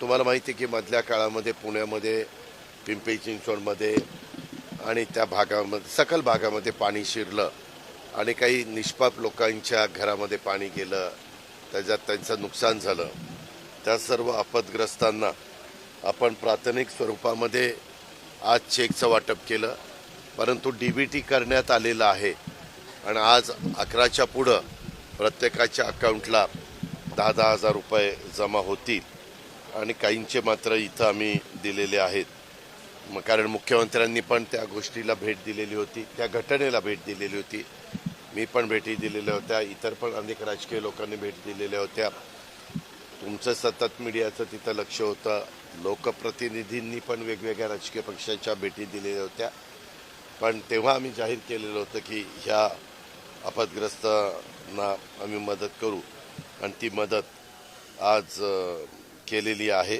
तुम्हाला माहिती आहे की मधल्या काळामध्ये पुण्यामध्ये पिंपरी चिंचवडमध्ये आणि त्या भागामध्ये सकल भागामध्ये पाणी शिरलं आणि काही निष्पाप लोकांच्या घरामध्ये पाणी गेलं त्याच्यात त्यांचं नुकसान झालं. त्या सर्व आपदग्रस्तांना आपण प्राथमिक स्वरूपामध्ये आज चेकचं वाटप केलं परंतु डी बी टी करण्यात आलेलं आहे. आणि आज अकराच्या पुढं प्रत्येकाच्या अकाउंटला दहा दहा हजार रुपये जमा होतील. आणि काहींचे मात्र इथं आम्ही दिलेले आहेत. मग कारण मुख्यमंत्र्यांनी पण त्या गोष्टीला भेट दिलेली होती त्या घटनेला भेट दिलेली होती. मी पण भेटी दिलेल्या होत्या इतर पण अनेक राजकीय लोकांनी भेट दिलेल्या होत्या. तुमचं सतत मीडियाचं तिथं लक्ष होतं. लोकप्रतिनिधींनी पण वेगवेगळ्या राजकीय पक्षाच्या भेटी दिलेल्या होत्या. पण तेव्हा आम्ही जाहीर केलेलं होतं की ह्या आपदग्रस्तांना आम्ही मदत करू. आणि ती मदत आज केलेली आहे.